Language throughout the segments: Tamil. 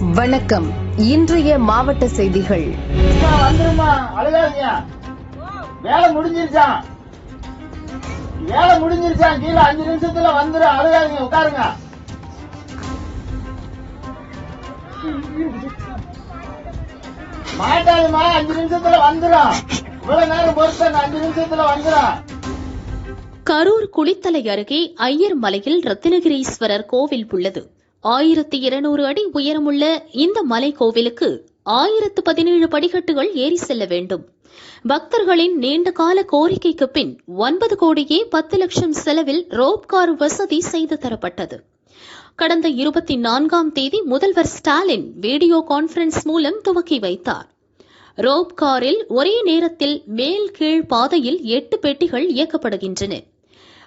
வணக்கம். இன்றைய மாவட்ட செய்திகள். வேலை முடிஞ்சிருச்சா? வேலை முடிஞ்சிருச்சா? கீழே அஞ்சு நிமிஷத்துல வந்துரும் அழுகாதீங்க. உட்காருங்க. மாட்டாதுமா அஞ்சு நிமிஷத்துல வந்துரும் இவ்வளவு நேரம் பொறுத்து அஞ்சு நிமிஷத்துல வந்துரும் கரூர் குளித்தலை அருகே ஐயர் மலையில் ரத்தினகிரீஸ்வரர் கோவில் உள்ளது. ஆயிரத்தி இருநூறு அடி உயரமுள்ள இந்த மலை கோவிலுக்கு ஆயிரத்து பதினேழு படிக்கட்டுகள் ஏறி செல்ல வேண்டும். பக்தர்களின் நீண்ட கால கோரிக்கைக்கு பின் ஒன்பது கோடியே பத்து லட்சம் செலவில் ரோப் கார் வசதி செய்து தரப்பட்டது. கடந்த இருபத்தி நான்காம் தேதி முதல்வர் ஸ்டாலின் வீடியோ கான்பரன்ஸ் மூலம் துவக்கி வைத்தார். ரோப் காரில் ஒரே நேரத்தில் மேல் கீழ் பாதையில் எட்டு பெட்டிகள் இயக்கப்படுகின்றன.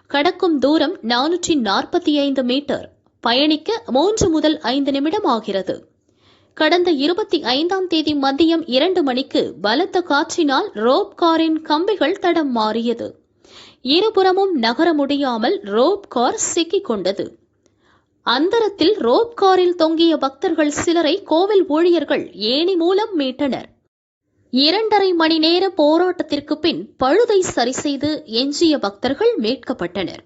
கடக்கும் தூரம் நானூற்றி நாற்பத்தி ஐந்து மீட்டர். பயணிக்க மூன்று முதல் ஐந்து நிமிடம் ஆகிறது. கடந்த இருபத்தி ஐந்தாம் தேதி மதியம் இரண்டு மணிக்கு பலத்த காற்றினால் ரோப் காரின் கம்பிகள் தடம் மாறியது. இருபுறமும் நகர முடியாமல் ரோப் கார் சிக்கிக் கொண்டது. அந்தரத்தில் ரோப் காரில் தொங்கிய பக்தர்கள் சிலரை கோவில் ஊழியர்கள் ஏணி மூலம் மீட்டனர். இரண்டரை மணி நேர போராட்டத்திற்கு பின் பழுதை சரி செய்து எஞ்சிய பக்தர்கள் மீட்கப்பட்டனர்.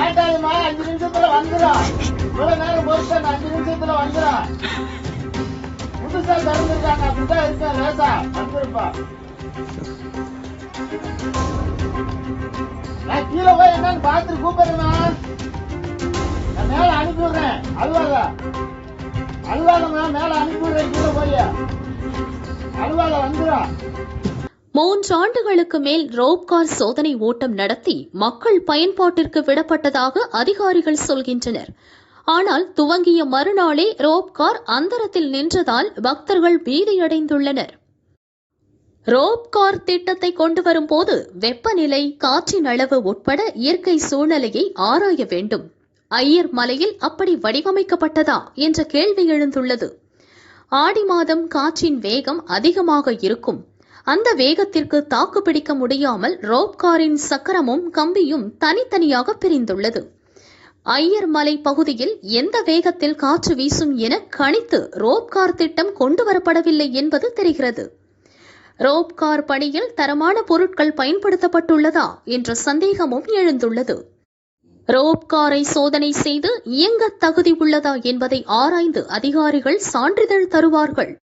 மாட்டாதுமா அஞ்சு நிமிஷத்துல வந்துரும். இவ்வளவு நேரம் பொறுத்து அஞ்சு நிமிஷத்துல வந்துரும். புதுசா திறந்துருக்காங்க. அப்படிதான் இருக்கேன் லேசா. வந்துருப்பா. நான் கீழே போய் என்னன்னு பார்த்துட்டு கூப்பிடுறேன் நான் மேல அனுப்பி விடுறேன் அழுவாத அல்வாலமா மேல அனுப்பிடுறேன் கீழே போய். அல்வால வந்துடும் மூன்றாண்டுகளுக்கு மேல் ரோப்கார் சோதனை ஓட்டம் நடத்தி மக்கள் பயன்பாட்டிற்கு விடப்பட்டதாக அதிகாரிகள் சொல்கின்றனர். ஆனால் துவங்கிய மறுநாளே ரோப்கார் அந்தரத்தில் நின்றதால் பக்தர்கள் பீதியடைந்துள்ளனர். ரோப்கார் திட்டத்தை கொண்டு வரும்போது வெப்பநிலை காற்றின் அளவு உட்பட இயற்கை சூழ்நிலையை ஆராய வேண்டும். ஐயர் மலையில் அப்படி வடிவமைக்கப்பட்டதா என்ற கேள்வி எழுந்துள்ளது. ஆடி மாதம் காற்றின் வேகம் அதிகமாக இருக்கும். அந்த வேகத்திற்கு தாக்குப்பிடிக்க முடியாமல் ரோப் காரின் சக்கரமும் கம்பியும் தனித்தனியாக பிரிந்துள்ளது. ஐயர் மலை பகுதியில் எந்த வேகத்தில் காற்று வீசும் என கணித்து ரோப் கார் திட்டம் கொண்டு வரப்படவில்லை என்பது தெரிகிறது. ரோப் கார் பணியில் தரமான பொருட்கள் பயன்படுத்தப்பட்டுள்ளதா என்ற சந்தேகமும் எழுந்துள்ளது. ரோப் காரை சோதனை செய்து இயங்க தகுதி உள்ளதா என்பதை ஆராய்ந்து அதிகாரிகள் சான்றிதழ் தருவார்கள்.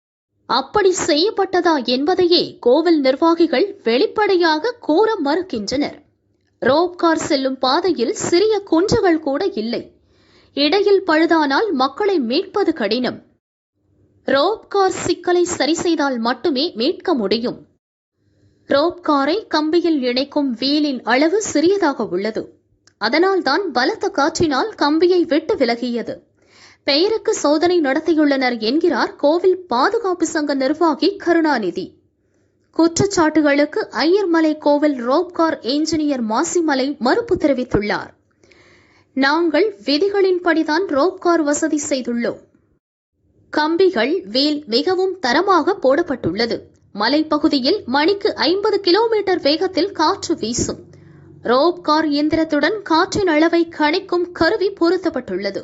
அப்படி செய்யப்பட்டதா என்பதையே கோவில் நிர்வாகிகள் வெளிப்படையாக கூற மறுக்கின்றனர். ரோப் கார் செல்லும் பாதையில் சிறிய குன்றுகள் கூட இல்லை. இடையில் பழுதானால் மக்களை மீட்பது கடினம். ரோப் கார் சிக்கலை சரி செய்தால் மட்டுமே மீட்க முடியும். ரோப் காரை கம்பியில் இணைக்கும் வீலின் அளவு சிறியதாக உள்ளது. அதனால்தான் பலத்த காற்றினால் கம்பியை விட்டு விலகியது. பெயருக்கு சோதனை நடத்தியுள்ளனர் என்கிறார் கோவில் பாதுகாப்பு சங்க நிர்வாகி கருணாநிதி. குற்றச்சாட்டுகளுக்கு ஐயர்மலை கோவில் ரோப்கார் என்ஜினியர் மாசிமலை மறுப்பு தெரிவித்துள்ளார். நாங்கள் விதிகளின்படிதான் ரோப்கார் வசதி செய்துள்ளோம். கம்பிகள் வேல் மிகவும் தரமாக போடப்பட்டுள்ளது. மலைப்பகுதியில் மணிக்கு ஐம்பது கிலோமீட்டர் வேகத்தில் காற்று வீசும். ரோப்கார் இயந்திரத்துடன் காற்றின் அளவை கணிக்கும் கருவி பொருத்தப்பட்டுள்ளது.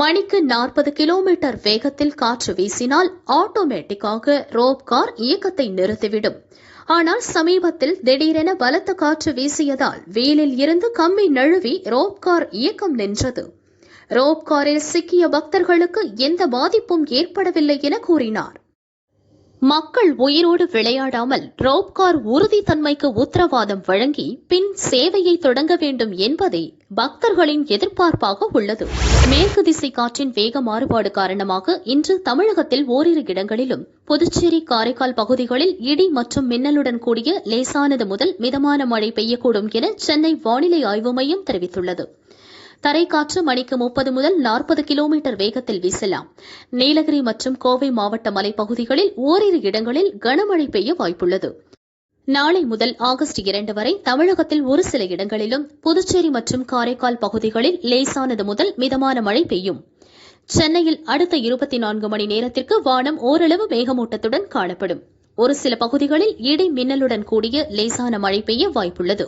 மணிக்கு நாற்பது கிலோமீட்டர் வேகத்தில் காற்று வீசினால் ஆட்டோமேட்டிக்காக ரோப் கார் இயக்கத்தை நிறுத்திவிடும். ஆனால் சமீபத்தில் திடீரென பலத்த காற்று வீசியதால் வீலில் இருந்து கம்மி நழுவி ரோப் கார் இயக்கம் நின்றது. ரோப் காரில் சிக்கிய பக்தர்களுக்கு எந்த பாதிப்பும் ஏற்படவில்லை என கூறினார். மக்கள் உயிரோடு விளையாடாமல் ரோப்கார் உறுதித்தன்மைக்கு உத்தரவாதம் வழங்கி பின் சேவையை தொடங்க வேண்டும் என்பதே பக்தர்களின் எதிர்பார்ப்பாக உள்ளது. மேற்கு திசை காற்றின் வேக மாறுபாடு காரணமாக இன்று தமிழகத்தில் ஓரிரு இடங்களிலும் புதுச்சேரி காரைக்கால் பகுதிகளில் இடி மற்றும் மின்னலுடன் கூடிய லேசானது முதல் மிதமான மழை பெய்யக்கூடும் என சென்னை வானிலை ஆய்வு மையம் தெரிவித்துள்ளது. தரைக்காற்று மணிக்கு முப்பது முதல் நாற்பது கிலோமீட்டர் வேகத்தில் வீசலாம். நீலகிரி மற்றும் கோவை மாவட்ட மலைப்பகுதிகளில் ஓரிரு இடங்களில் கனமழை பெய்ய வாய்ப்புள்ளது. நாளை முதல் ஆகஸ்ட் இரண்டு வரை தமிழகத்தில் ஒரு சில இடங்களிலும் புதுச்சேரி மற்றும் காரைக்கால் பகுதிகளில் லேசானது முதல் மிதமான மழை பெய்யும். சென்னையில் அடுத்த இருபத்தி நான்கு மணி நேரத்திற்கு வானம் ஓரளவு மேகமூட்டத்துடன் காணப்படும். ஒரு சில பகுதிகளில் இடி மின்னலுடன் கூடிய லேசான மழை பெய்ய வாய்ப்புள்ளது.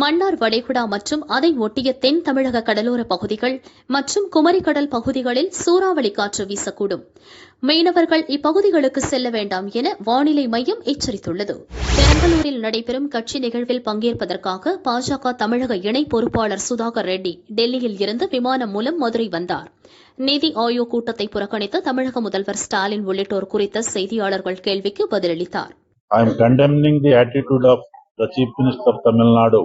மன்னார் வளைகுடா மற்றும் அதை ஒட்டிய தென் தமிழக கடலோர பகுதிகள் மற்றும் குமரிக்கடல் பகுதிகளில் சூறாவளி காற்று வீசக்கூடும். மீனவர்கள் இப்பகுதிகளுக்கு செல்ல வேண்டாம் என வானிலை மையம் எச்சரித்துள்ளது. பெரம்பலூரில் நடைபெறும் கட்சி நிகழ்வில் பங்கேற்பதற்காக பாஜக தமிழக இணை பொறுப்பாளர் சுதாகர் ரெட்டி டெல்லியில் இருந்து விமானம் மூலம் மதுரை வந்தார். நிதி ஆயோக் கூட்டத்தை புறக்கணித்த தமிழக முதல்வர் ஸ்டாலின் உள்ளிட்டோர் குறித்த செய்தியாளர்கள் கேள்விக்கு பதிலளித்தார். I am condemning the attitude of the Chief Minister of Tamil Nadu,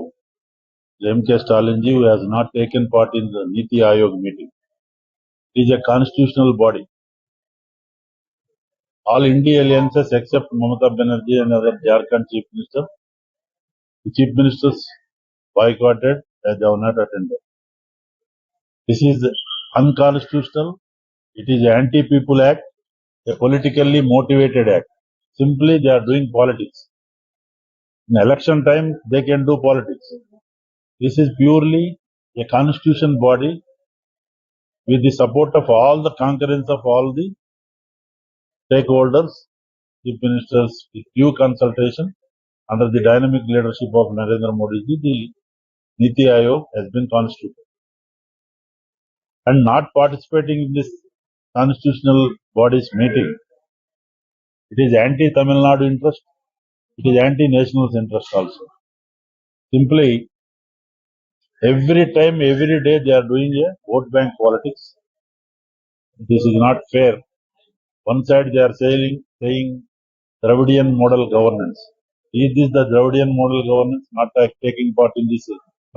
M.K. Stalinji, who has not taken part in the Niti Aayog meeting. It is a constitutional body. All India alliances except Mamata Banerjee and other Jharkhand Chief Minister, the Chief Ministers boycotted as they have not attended. This is unconstitutional. It is anti-people act, a politically motivated act. Simply they are doing politics. In election time, they can do politics. This is purely a constitution body with the support of all the concurrence of all the stakeholders, chief ministers, with due consultation under the dynamic leadership of Narendra Modi ji, the Niti Aayog has been constituted. And not participating in this constitutional body's meeting, it is anti-Tamil Nadu interest, it is anti-national's interest also. Simply, every time, every day they are doing a vote bank politics. This is not fair. One side they are saying, saying Dravidian model governance. Is this the Dravidian model governance? Not taking part in this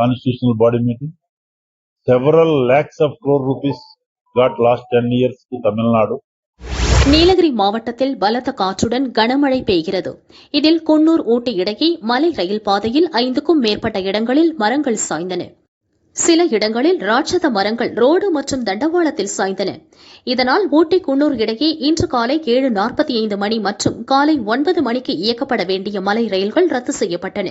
constitutional body meeting? Several lakhs of crore rupees got last 10 years to Tamil Nadu. Nilgiri மாவட்டத்தில் பலத்த காற்றுடன் கனமழை பெய்கிறது. இதில் குன்னூர் ஊட்டி இடையே மலை ரயில் பாதையில் ஐந்துக்கும் மேற்பட்ட இடங்களில் மரங்கள் சாய்ந்தன. சில இடங்களில் ராட்சத மரங்கள் ரோடு மற்றும் தண்டவாளத்தில் சாய்ந்தன. இதனால் ஊட்டி குன்னூர் இடையே இன்று காலை ஏழு நாற்பத்தி ஐந்து மணி மற்றும் காலை ஒன்பது மணிக்கு இயக்கப்பட வேண்டிய மலை ரயில்கள் ரத்து செய்யப்பட்டன.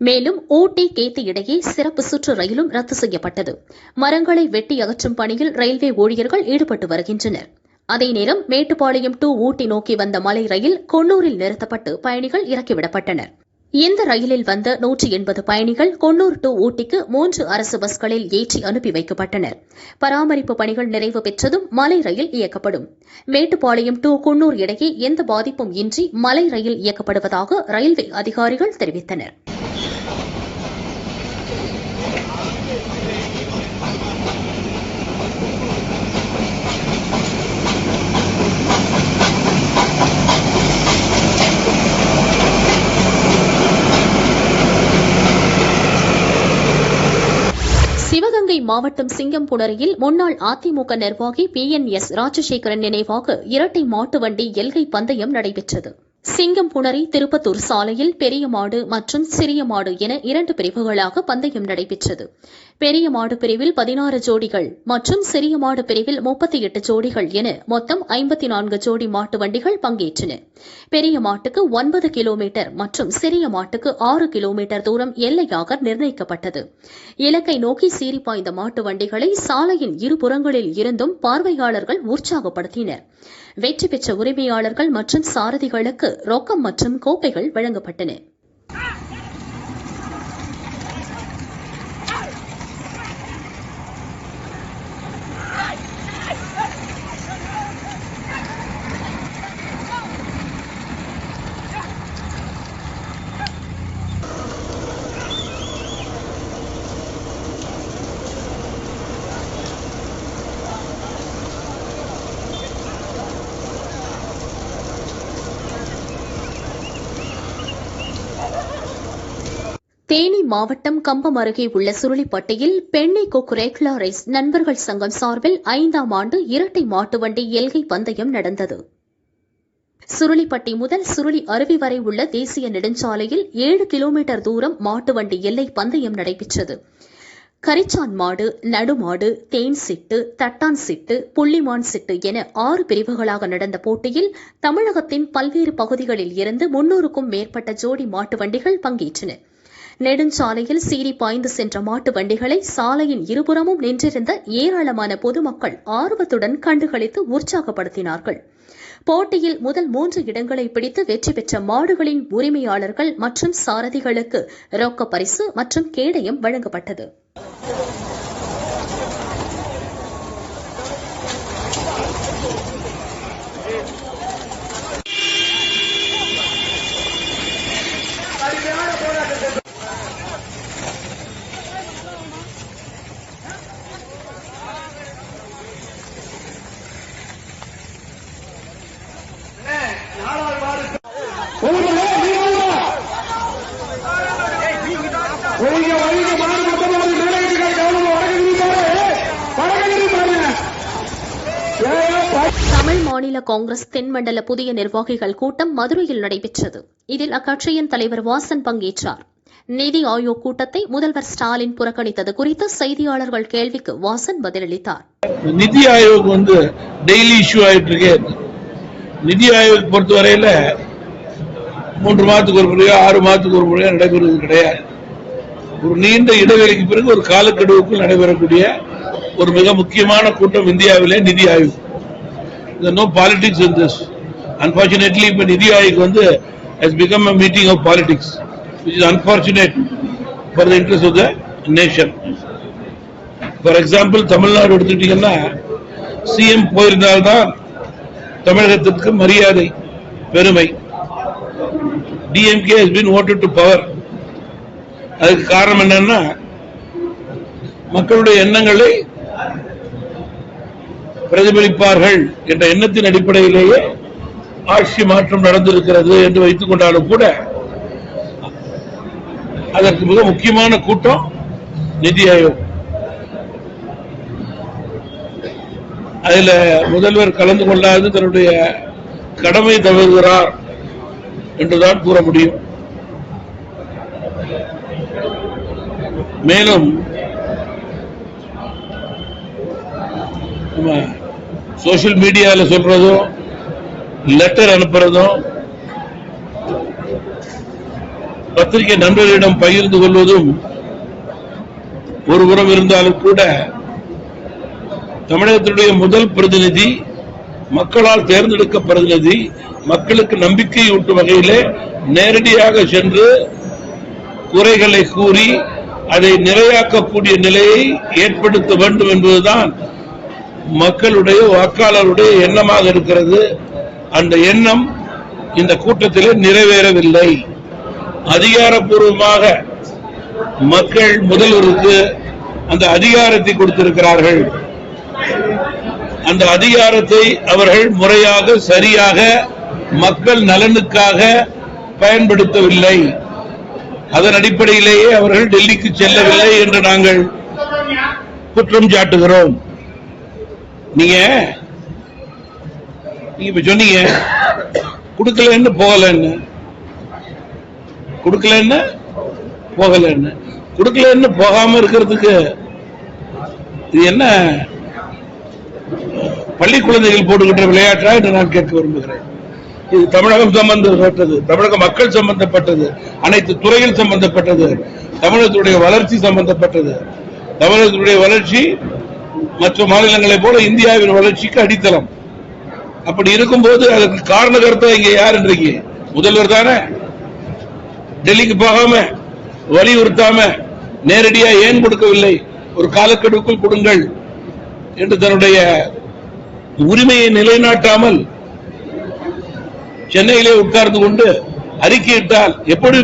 மேலும் ஊட்டி கேத்து இடையே சிறப்பு சுற்று ரயிலும் ரத்து செய்யப்பட்டது. மரங்களை வெட்டி அகற்றும் பணியில் ரயில்வே ஊழியர்கள் ஈடுபட்டு வருகின்றனர். அதே நேரம் மேட்டுப்பாளையம் டு ஊட்டி நோக்கி வந்த மலை ரயில் கொன்னூரில் நிறுத்தப்பட்டு பயணிகள் இறக்கிவிடப்பட்டனர். இந்த ரயிலில் வந்த நூற்றி எண்பது பயணிகள் கொன்னூர் டு ஊட்டிக்கு மூன்று அரசு பஸ்களில் ஏற்றி அனுப்பி வைக்கப்பட்டனர். பராமரிப்பு பணிகள் நிறைவு பெற்றதும் மலை ரயில் இயக்கப்படும். மேட்டுப்பாளையம் டு குன்னூர் இடையே எந்த பாதிப்பும் இன்றி மலை ரயில் இயக்கப்படுவதாக ரயில்வே அதிகாரிகள் தெரிவித்தனர். மாவட்டம் சிங்கம்புணரியில் முன்னாள் அதிமுக நிர்வாகி பி என் எஸ் ராஜசேகரன் நினைவாக இரட்டை மாட்டு வண்டி எல்கை பந்தயம் நடைபெற்றது. சிங்கம் புணரி திருப்பத்தூர் சாலையில் பெரிய மாடு மற்றும் சிறிய மாடு என இரண்டு பிரிவுகளாக பந்தயம் நடைபெற்றது. பெரிய மாடு பிரிவில் பதினாறு ஜோடிகள் மற்றும் சிறிய மாடு பிரிவில் முப்பத்தி எட்டு ஜோடிகள் என மொத்தம் ஐம்பத்தி நான்கு ஜோடி மாட்டு வண்டிகள் பங்கேற்றன. பெரிய மாட்டுக்கு ஒன்பது கிலோமீட்டர் மற்றும் சிறிய மாட்டுக்கு ஆறு கிலோமீட்டர் தூரம் எல்லையாக நிர்ணயிக்கப்பட்டது. இலக்கை நோக்கி சீறி பாய்ந்த மாட்டு வண்டிகளை சாலையின் இருபுறங்களில் இருந்தும் பார்வையாளர்கள் உற்சாகப்படுத்தினர். வெற்றி பெற்ற உரிமையாளர்கள் மற்றும் சாரதிகளுக்கு ரொக்கம் மற்றும் கோப்பைகள் வழங்கப்பட்டன. மாவட்டம் கம்பம் அருகே உள்ள சுருளிப்பட்டியில் பெண்ணை கொக்குரேக்லா ரேஸ் நண்பர்கள் சங்கம் சார்பில் ஐந்தாம் ஆண்டு இரட்டை மாட்டு வண்டி எல்கை பந்தயம் நடந்தது. சுருளிப்பட்டி முதல் சுருளி அருவி வரை உள்ள தேசிய நெடுஞ்சாலையில் ஏழு கிலோமீட்டர் தூரம் மாட்டு வண்டி எல்லை பந்தயம் நடைபெற்றது. கரிச்சான் மாடு நடுமாடு தேன் சிட்டு தட்டான் சிட்டு புள்ளிமான் சிட்டு என ஆறு பிரிவுகளாக நடந்த போட்டியில் தமிழகத்தின் பல்வேறு பகுதிகளில் இருந்து முன்னூறுக்கும் மேற்பட்ட ஜோடி மாட்டு வண்டிகள் பங்கேற்றன. நெடுஞ்சாலையில் சீறி பாய்ந்து சென்ற மாட்டு வண்டிகளை சாலையின் இருபுறமும் நின்றிருந்த ஏராளமான பொதுமக்கள் ஆர்வத்துடன் கண்டுகளித்து உற்சாகப்படுத்தினார்கள். போட்டியில் முதல் மூன்று இடங்களை பிடித்து வெற்றி பெற்ற மாடுகளின் உரிமையாளர்கள் மற்றும் சாரதிகளுக்கு ரொக்க பரிசு மற்றும் கேடயம் வழங்கப்பட்டது ஒழுங்க வழிங்க மாடு மொத்தமாக மேடைக்கு கவனம் வடக்கு பாரு வடக்கு பாருங்க ஏன் பா- தமிழ் மாநில காங்கிரஸ் தென்மண்டல புதிய நிர்வாகிகள் கூட்டம் மதுரையில் நடைபெற்றது. இதில் அக்கட்சியின் தலைவர் வாசன் பங்கேற்றார். நிதி ஆயோக் கூட்டத்தை முதல்வர் ஸ்டாலின் புறக்கணித்தது குறித்து செய்தியாளர்கள் கேள்விக்கு வாசன் பதிலளித்தார். நிதி ஆயோக் வந்து டெய்லி இஷ்யூ ஆயிட்டு இருக்கே. நிதி ஆயோக் பொறுத்தவரையில மூன்று மாதத்துக்கு ஒரு முறையோ ஆறு மாதத்துக்கு ஒரு முறையோ நடைபெறுவது கிடையாது. ஒரு நீண்ட இடைவெளிக்கு பிறகு ஒரு காலக்கெடுவுக்குள் நடைபெறக்கூடிய ஒரு மிக முக்கியமான கூட்டம் இந்தியாவிலே Niti Aayog. No politics in this unfortunately இப்போ நிதி ஆயோக் வந்து has become a meeting of politics which is unfortunate for the interest of the nation for example Tamil Nadu எடுத்துக்கிட்டீங்கன்னா சிஎம் போயிருந்தால்தான் தமிழகத்திற்கு மரியாதை பெருமை. DMK has been voted to power அதுக்கு காரணம் என்னன்னா மக்களுடைய எண்ணங்களை பிரதிபலிப்பார்கள் என்ற எண்ணத்தின் அடிப்படையிலேயே ஆட்சி மாற்றம் நடந்திருக்கிறது என்று வைத்துக் கொண்டாலும் கூட அதற்கு மிக முக்கியமான கூட்டம் நிதி ஆயோக். அதுல முதல்வர் கலந்து கொள்ளாது தன்னுடைய கடமை தவறுகிறார் என்றுதான் கூற முடியும். மேலும் சோசியல் மீடியால சொல்றதும் லெட்டர் அனுப்புறதும் பத்திரிகை நண்பர்களிடம் பகிர்ந்து கொள்வதும் ஒருபுறம் இருந்தாலும் கூட தமிழகத்தினுடைய முதல் பிரதிநிதி மக்களால் தேர்ந்தெடுக்க பிரதிநிதி மக்களுக்கு நம்பிக்கை ஊட்டும் வகையிலே நேரடியாக சென்று குறைகளை கூறி அதை நிறையாக்கக்கூடிய நிலையை ஏற்படுத்த வேண்டும் என்பதுதான் மக்களுடைய வாக்காளருடைய எண்ணமாக இருக்கிறது. அந்த எண்ணம் இந்த கூட்டத்திலே நிறைவேறவில்லை. அதிகாரப்பூர்வமாக மக்கள் முதல்வருக்கு அந்த அதிகாரத்தை கொடுத்திருக்கிறார்கள். அந்த அதிகாரத்தை அவர்கள் முறையாக சரியாக மக்கள் நலனுக்காக பயன்படுத்தவில்லை. அதன் அடிப்படையிலேயே அவர்கள் டெல்லிக்கு செல்லவில்லை என்று நாங்கள் குற்றம் சாட்டுகிறோம். நீங்க? நீங்க இப்ப சொன்னீங்க கொடுக்கலன்னு போகலன்னு. கொடுக்கலன்னு போகலன்னு. கொடுக்கலன்னு போகாம இருக்கிறதுக்கு இது என்ன? பள்ளி குழந்தைகள் போட்டுக்கிட்ட விளையாட்டா என்று நான் கேட்க விரும்புகிறேன். இது தமிழகம் சம்பந்தப்பட்டது தமிழக மக்கள் சம்பந்தப்பட்டது அனைத்து துறைகள் சம்பந்தப்பட்டது தமிழகத்துடைய வளர்ச்சி சம்பந்தப்பட்டது. தமிழகத்துடைய வளர்ச்சி மற்ற மாநிலங்களை போல இந்தியாவின் வளர்ச்சிக்கு அடித்தளம். அப்படி இருக்கும்போது அதற்கு காரணகர்த்தா இங்க யார் இன்றைக்கு? முதல்வர் தானே? டெல்லிக்கு போகாம வலியுறுத்தாம நேரடியா ஏன் கொடுக்கவில்லை? ஒரு காலக்கெடுக்குள் கொடுங்கள் என்று தன்னுடைய உரிமையை நிலைநாட்டாமல் சென்னையிலே உட்கார்ந்து கொண்டு அறிக்கையிட்டால் எப்படி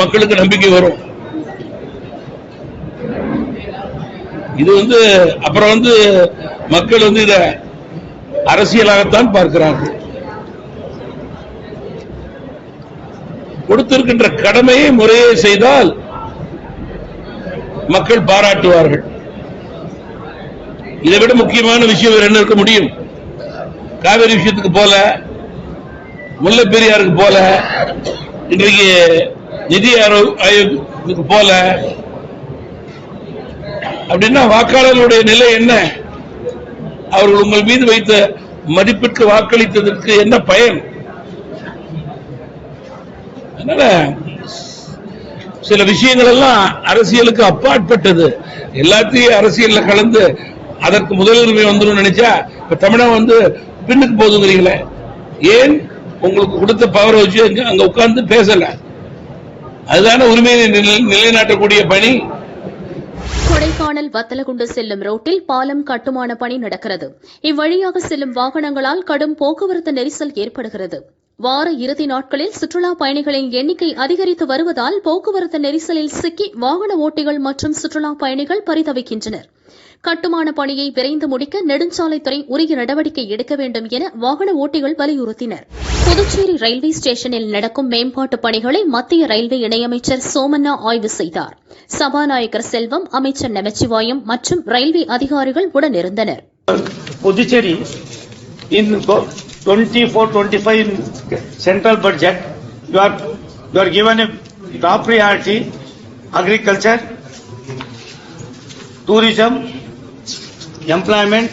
மக்களுக்கு நம்பிக்கை வரும்? இது வந்து அப்புறம் வந்து மக்கள் வந்து இத அரசியலாகத்தான் பார்க்கிறார்கள். கொடுத்திருக்கின்ற கடமையை முறையே செய்தால் மக்கள் பாராட்டுவார்கள். இதை விட முக்கியமான விஷயம் வேற என்ன இருக்க முடியும்? காவிரி விஷயத்துக்கு போல முல்லை பெரியாருக்கு போல இன்றைக்கு நிதி ஆரோ- ஆயோக்கு போல அப்படின்னா வாக்காளர்களுடைய நிலை என்ன? அவர்கள் உங்கள் மீது வைத்த மதிப்பிற்கு வாக்களித்ததற்கு என்ன பயன்? அதனால சில விஷயங்கள் எல்லாம் அரசியலுக்கு அப்பாற்பட்டது. எல்லாத்தையும் அரசியல்ல கலந்து அதற்கு முதலுரிமை வந்துடும் நினைச்சா இப்ப தமிழகம் வந்து பின்னுக்கு போதுங்கிறீங்களே ஏன்? உங்களுக்கு கொடுத்த பவரை வச்சு அங்க- அங்க உட்கார்ந்து பேசல. அதுதான உரிமையை நிலை- நிலைநாட்டக்கூடிய பணி. கொடைக்கானல் வத்தலகுண்டு செல்லும் ரோட்டில் பாலம் கட்டுமான பணி நடக்கிறது. இவ்வழியாக செல்லும் வாகனங்களால் கடும் போக்குவரத்து நெரிசல் ஏற்படுகிறது. வார இறுதி நாட்களில் சுற்றுலா பயணிகளின் எண்ணிக்கை அதிகரித்து வருவதால் போக்குவரத்து நெரிசலில் சிக்கி வாகன ஓட்டிகள் மற்றும் சுற்றுலா பயணிகள் பரிதவிக்கின்றனர். கட்டுமான பணியை விரைந்து முடிக்க நெடுஞ்சாலைத்துறை உரிய நடவடிக்கை எடுக்க வேண்டும் என வாகன ஓட்டிகள் வலியுறுத்தினர். புதுச்சேரி ரயில்வே ஸ்டேஷனில் நடக்கும் மேம்பாட்டு பணிகளை மத்திய ரயில்வே இணையமைச்சர் சோமண்ணா ஆய்வு செய்தார். சபாநாயகர் செல்வம் அமைச்சர் நமச்சிவாயம் மற்றும் ரயில்வே அதிகாரிகள் உடனிருந்தனர். Puducherry in 24-25 central budget, you are, you are given a top priority, agriculture, tourism, employment,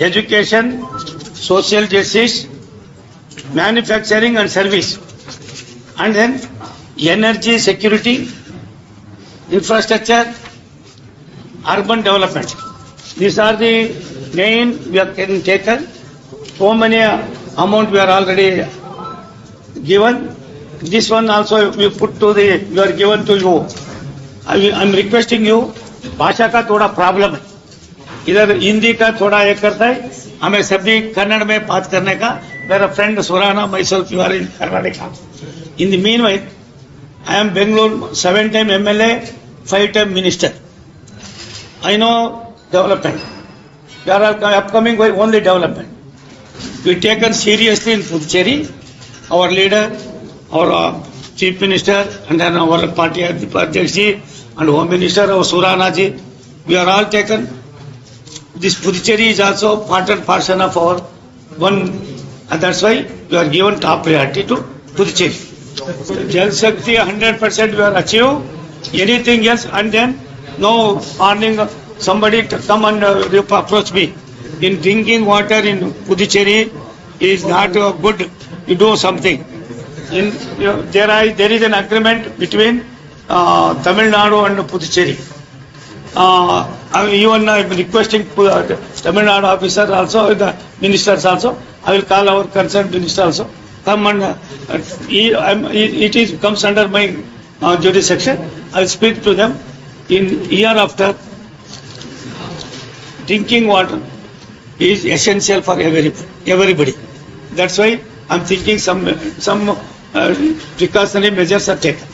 education, social justice, manufacturing and service. And then energy security, infrastructure, urban development. These are the main we have can- taken. So many amount we are already given. This one also we put to the, we are given to you. I am requesting you, भाषा का थोड़ा प्रॉब्लम है इधर हिंदी का थोड़ा एक करता है, हमें सभी कन्नड़ में बात करने का, मेरा friend Surana मैसल Tiwari Karnataka in the mean I am Bangalore seven time M L A five time minister I know development are upcoming only development we taken seriously in Puducherry our leader और chief minister and our party अध्यक्ष जी एंड होम मिनिस्टर और Surana ji we are all taken this Puducherry is also part and parcel of our one, and that's why we are given top priority to Puducherry. Jal Shakti hundred percent we are achieve, anything else, and then no warning, somebody to come and uh, approach me. In drinking water in Puducherry is not uh, good, you do something. In, you know, there are, there is an agreement between uh, Tamil Nadu and Puducherry. Uh, I- mean, even I'm requesting uh, Tamil Nadu officer also, the ministers also, I will call our concerned minister also, come and, uh, it it is, comes under my uh, jurisdiction, I will speak to them in year after. Drinking water is essential for every, everybody. That's why I'm thinking some, some uh, precautionary measures are taken.